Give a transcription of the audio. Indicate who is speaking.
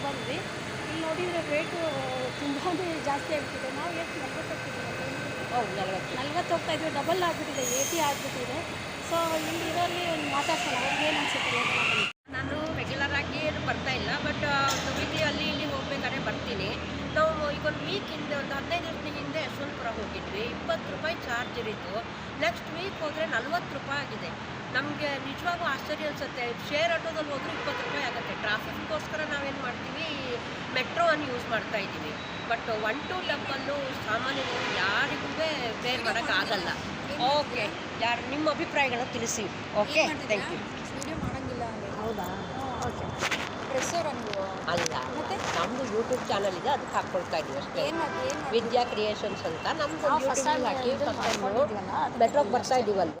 Speaker 1: ಬಂದ್ವಿ. ಇಲ್ಲಿ ನೋಡಿದರೆ ರೇಟು ತುಂಬಾ ಜಾಸ್ತಿ ಆಗ್ತಿದೆ ನಾವು ಎಷ್ಟು ನಲ್ವತ್ತು ಹೋಗ್ತಿದ್ದೀವಿ
Speaker 2: ಹೌದು ನಲ್ವತ್ತು.
Speaker 1: ನಲ್ವತ್ತು ಹೋಗ್ತಾ ಇದ್ವಿ. ಡಬಲ್ ಆಗಿಬಿಟ್ಟಿದೆ. ಏಟಿ ಆಗಿಬಿಟ್ಟಿದೆ. ಸೊ ಇಲ್ಲಿ ಇರೋಲ್ಲಿ ಒಂದು ಮಾತಾಡ್ಸೋಣ. ಅವ್ರಿಗೆ ಏನು ಅನಿಸುತ್ತೆ
Speaker 2: ನಾನು ರೆಗ್ಯುಲರ್ ಆಗಿ ಏನು ಬರ್ತಾ ಇಲ್ಲ. ಬಟ್ ಒಂದು ವೀಕ್ಲಿ ಅಲ್ಲಿ ಇಲ್ಲಿ ಹೋಗ್ಬೇಕಾದ್ರೆ ಬರ್ತೀನಿ. ನಾವು ಈಗ ಒಂದು ವೀಕ್ ಹಿಂದೆ ಒಂದು ಹದಿನೈದು ದಿವಸದ ಹಿಂದೆ ಯಶವಂತಪುರ ಹೋಗಿದ್ವಿ. ಇಪ್ಪತ್ತು ರೂಪಾಯಿ ಚಾರ್ಜ್ ಇರಿತು. ನೆಕ್ಸ್ಟ್ ವೀಕ್ ಹೋದರೆ ನಲ್ವತ್ತು ರೂಪಾಯಿ ಆಗಿದೆ. ನಮಗೆ ನಿಜವಾಗೂ ಆಶ್ಚರ್ಯ ಅನಿಸುತ್ತೆ. ಶೇರ್ ಆಟೋದಲ್ಲಿ ಹೋದರೆ ಇಪ್ಪತ್ತು ರೂಪಾಯಿ ಆಗುತ್ತೆ. ಮೆಟ್ರೋವನ್ನು ಯೂಸ್ ಮಾಡ್ತಾ ಇದ್ದೀವಿ ಬಟ್ ಒನ್ ಟು ಲೆವೆಲ್ಲು ಸಾಮಾನ್ಯವಾಗಿ ಯಾರಿಗೂ ಬೇರೆ ಮಾಡೋಕ್ಕಾಗಲ್ಲ ಓಕೆ ಯಾರು ನಿಮ್ಮ ಅಭಿಪ್ರಾಯಗಳನ್ನ ತಿಳಿಸಿ. ಓಕೆ ಥ್ಯಾಂಕ್ ಯು ಹೌದಾ?
Speaker 1: ಓಕೆ
Speaker 2: ಅಲ್ಲ.
Speaker 1: ಮತ್ತೆ?
Speaker 2: ನಮ್ಮದು ಯೂಟ್ಯೂಬ್ ಚಾನಲ್ ಇದೆ ಅದಕ್ಕೆ ಹಾಕ್ಕೊಳ್ತಾ ಇದೀವಿ ಅಷ್ಟೇ. ವಿದ್ಯಾ ಕ್ರಿಯೇಷನ್ಸ್ ಅಂತ. ನಮ್ದು ಹಾಕಿ ಮೆಟ್ರೋಗೆ ಬರ್ತಾ ಇದೀವಲ್ಲ